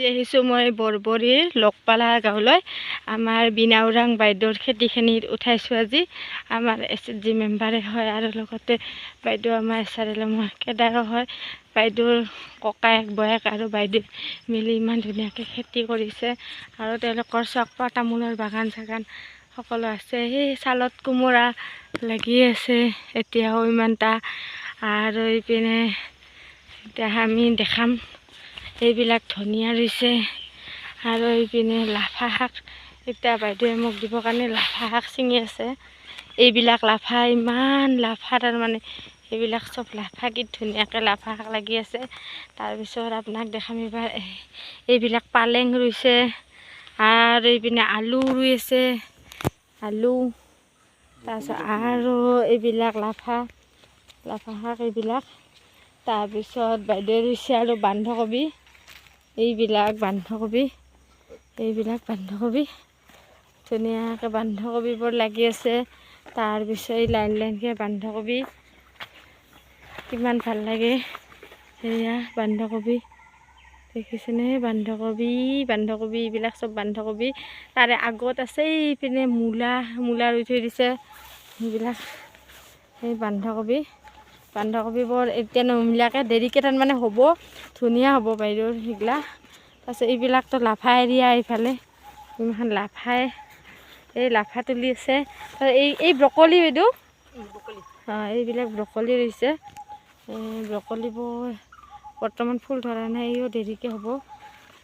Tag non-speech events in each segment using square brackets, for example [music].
আজি আহিছোঁ মই বৰবৰীৰ লগপালা গাঁৱলৈ। আমাৰ বিনাওৰাং বাইদেউৰ খেতিখিনিত উঠাইছোঁ আজি। আমাৰ এছ এছ জি মেম্বাৰে হয় আৰু লগতে বাইদেউ আমাৰ এছ আৰ এল এমৰ কেডাৰো হয়। বাইদেউৰ ককায়েক বয়েক আৰু বাইদেউ মিলি ইমান ধুনীয়াকৈ খেতি কৰিছে আৰু তেওঁলোকৰ চকপা তামোলৰ বাগান চাগান সকলো আছে। সেই ছালত কোমোৰা লাগি আছে এতিয়াও ইমানটা আৰু এইপিনে এতিয়া আমি দেখাম এইবিলাক ধনিয়া ৰুইছে আৰু এইপিনে লাফা শাক। এতিয়া বাইদেৱে মোক দিবৰ কাৰণে লাফা শাক ছিঙি আছে। এইবিলাক লাফা ইমান লাফা তাৰমানে। এইবিলাক চব লাফা কি ধুনীয়াকৈ লাফা শাক লাগি আছে। তাৰপিছত আপোনাক দেখাম এইবাৰ। এই- এইবিলাক পালেং ৰুইছে আৰু এইপিনে আলু ৰুই আছে। আলু তাৰপিছত আৰু এইবিলাক লাফা লাফা শাক এইবিলাক। তাৰপিছত বাইদেৱে ৰুইছে আৰু বন্ধাকবি। এইবিলাক বন্ধাকবি এইবিলাক বন্ধাকবি। ধুনীয়াকৈ বন্ধাকবিবোৰ লাগি আছে। তাৰপিছত লাইন লাইনকৈ বন্ধাকবি। কিমান ভালো লাগে। সেয়া বন্ধাকবি। দেখিছেনে? বন্ধাকবি বন্ধাকবি, এইবিলাক চব বন্ধাকবি। তাৰে আগত আছে এইপিনে মূলা মূলা ৰুই থৈ দিছে। সেইবিলাক সেই বন্ধাকবি। বন্ধাকবিবোৰ এতিয়া নমিলাকৈ দেৰিকৈ তাৰমানে হ'ব ধুনীয়া হ'ব বাইদেউৰ সেইগিলা। তাৰপিছত এইবিলাকতো লাফা এৰিয়া এইফালে ইমান লাফাই এই লাফা তুলি আছে। এই এই ব্ৰকলি বাইদেউ? অঁ এইবিলাক ব্ৰকলি ৰুইছে। এই ব্ৰকলিবোৰ বৰ্তমান ফুল ধৰা নাই এইও দেৰিকৈ হ'ব।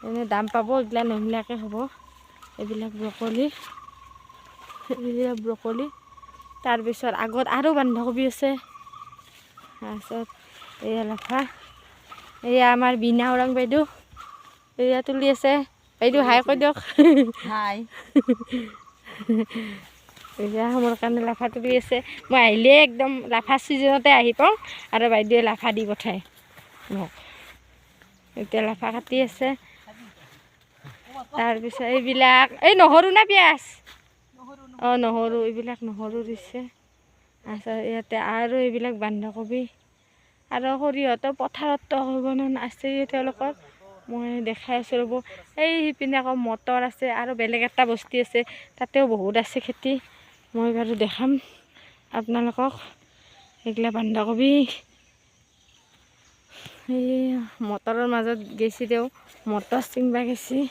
এনে দাম পাব এইগিলা নমিলাকৈ হ'ব। এইবিলাক ব্ৰকলি এইবিলাক ব্ৰকলি। তাৰপিছত আগত আৰু বন্ধাকবি আছে। তাৰপিছত এয়া লাফা এয়া আমাৰ বিনা ওৰাং বাইদেউ এয়া তুলি আছে। বাইদেউ হাই কৈ দিয়ক। হাই। [laughs] এয়া মোৰ কাৰণে লাফা তুলি আছে। মই আহিলে একদম লাফা ছিজনতে আহি পাওঁ আৰু বাইদেৱে লাফা দি পঠায় মোক। এতিয়া লাফা কাটি আছে। তাৰপিছত এইবিলাক এই নহৰু না পিঁয়াজ? অঁ নহৰু এইবিলাক নহৰু দিছে। তাৰপিছত ইয়াতে আৰু এইবিলাক বন্ধাকবি আৰু সৰিয়হতো পথাৰততো হ'ব আছে তেওঁলোকৰ? মই দেখাই আছোঁ ৰ'ব। এই সিপিনে আকৌ মটৰ আছে আৰু বেলেগ এটা বস্তি আছে তাতেও বহুত আছে খেতি। মই বাৰু দেখাম আপোনালোকক। এইগিলা বন্ধাকবি এই মটৰৰ মাজত গেছি তেওঁ মটৰ ছিঙবা গেছি।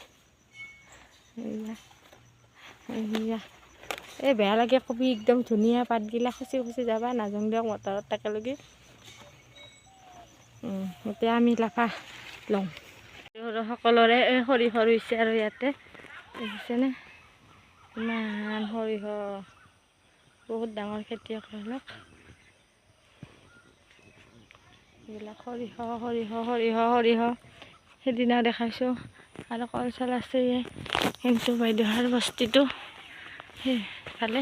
এইয়া এইয়া। এই বেয়া লাগে কবি একদম ধুনীয়া পাতগিলা খচি খচি যাবা নাযাওঁ দিয়ক মটৰত উম, এতিয়া আমি লাফা লওঁ সকলোৰে এই সৰিয়হ ৰুইছে আৰু ইয়াতে। দেখিছেনে? ইমান সৰিয়হ। বহুত ডাঙৰ খেতিয়ক এইবিলাক সৰিয়হ সৰিয়হ সৰিয়হ সৰিয়হ। সেইদিনা দেখাইছোঁ। আৰু কল চল কিন্তু বাইদেউহাৰ বস্তিটো। সেইফালে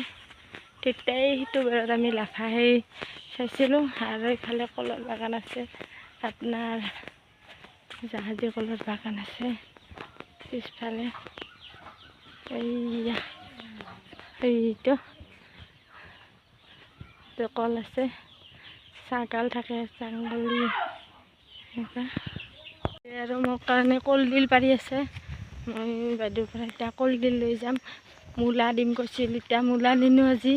তেতিয়াই সেইটো বেৰত আমি লাফা সেই চাইছিলোঁ। আৰু এইফালে কলৰ বাগান আছে আপোনাৰ জাহাজী কলৰ বাগান আছে পিছফালে এইয়া এইটো কল আছে ছাগাল থাকে ছাগলী এনেকুৱা। আৰু মোৰ কাৰণে কলডিল পাৰি আছে মই বাইদেউৰ পৰা এতিয়া কলডিল লৈ যাম। মূলা দিম কৈছিল এতিয়া মূলা নিনো আজি।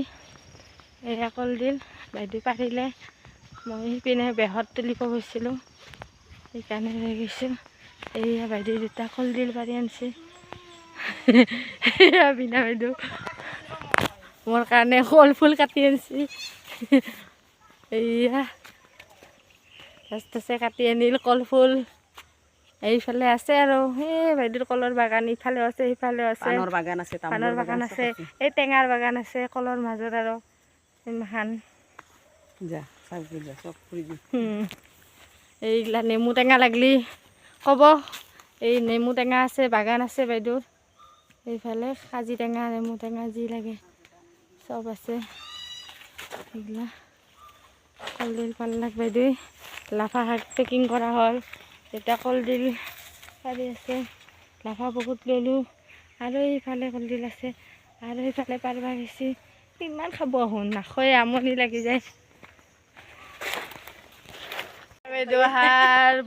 এয়া কলডিল বাইদেউ পাৰিলে মই সিপিনে বেহত তুলিব গৈছিলোঁ। সেইকাৰণে গৈছোঁ এইয়া বাইদেউ দুটা কলডিল পাৰি আনিছে। এয়া বিনা বাইদেউ। মোৰ কাৰণে কল ফুল কাটি আনিছে। এইয়া আস্তে কাটি আনিল কল ফুল এইফালে আছে আৰু সেই বাইদেউৰ কলৰ বাগান ইফালেও আছে সিফালেও আছে। পাণৰ বাগান আছে পাণৰ বাগান আছে এই টেঙাৰ বাগান আছে কলৰ মাজত আৰু ইমান যা হুম। এইগিলা নেমু টেঙা লাগলি। ক'ব এই নেমু টেঙা আছে বাগান আছে বাইদেউৰ। এইফালে কাজি টেঙা নেমু টেঙা যি লাগে চব আছে। এইগিলা। কলডিল পাল্লাক বাইদেউ লাফা শাক পেকিং কৰা হ'ল। এতিয়া কলডিল পাৰি আছে লাফা বহুত ল'লোঁ আৰু এইফালে কলডিল আছে আৰু এইফালে পাৰবা গেছি কিমান খাব আহোঁ নাখোৱে আমনি লাগি যায়।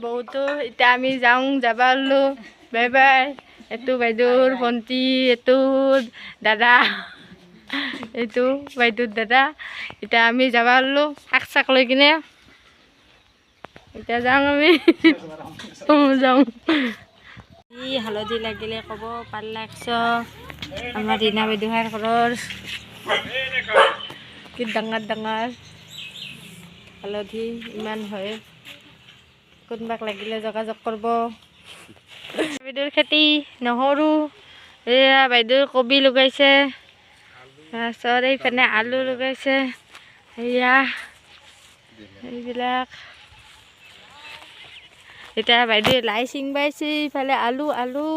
বহুতো এতিয়া আমি যাওঁ যাব ওলো বাই বাই এইটো বাইদেউৰ ভণ্টি এইটো দাদা এইটো বাইদেউৰ দাদা এতিয়া আমি যাব ওলো শাক চাক লৈ কিনে। এতিয়া যাওঁ আমি। যাওঁ ই হালধি লাগিলে ক'ব পাল্লা একশ আমাৰ ৰীণা বাইদেউহাৰ ঘৰৰ। কি ডাঙৰ ডাঙৰ হালধি ইমান হয়। কোনোবাক লাগিলে যোগাযোগ কৰিব। বাইদেউৰ খেতি নহৰু এয়া বাইদেউৰ কবি লগাইছে। তাৰপিছত এইপিনে আলু লগাইছে। এয়া এইবিলাক। এতিয়া বাইদেৱে লাই চিং পাইছে ইফালে আলু আলু।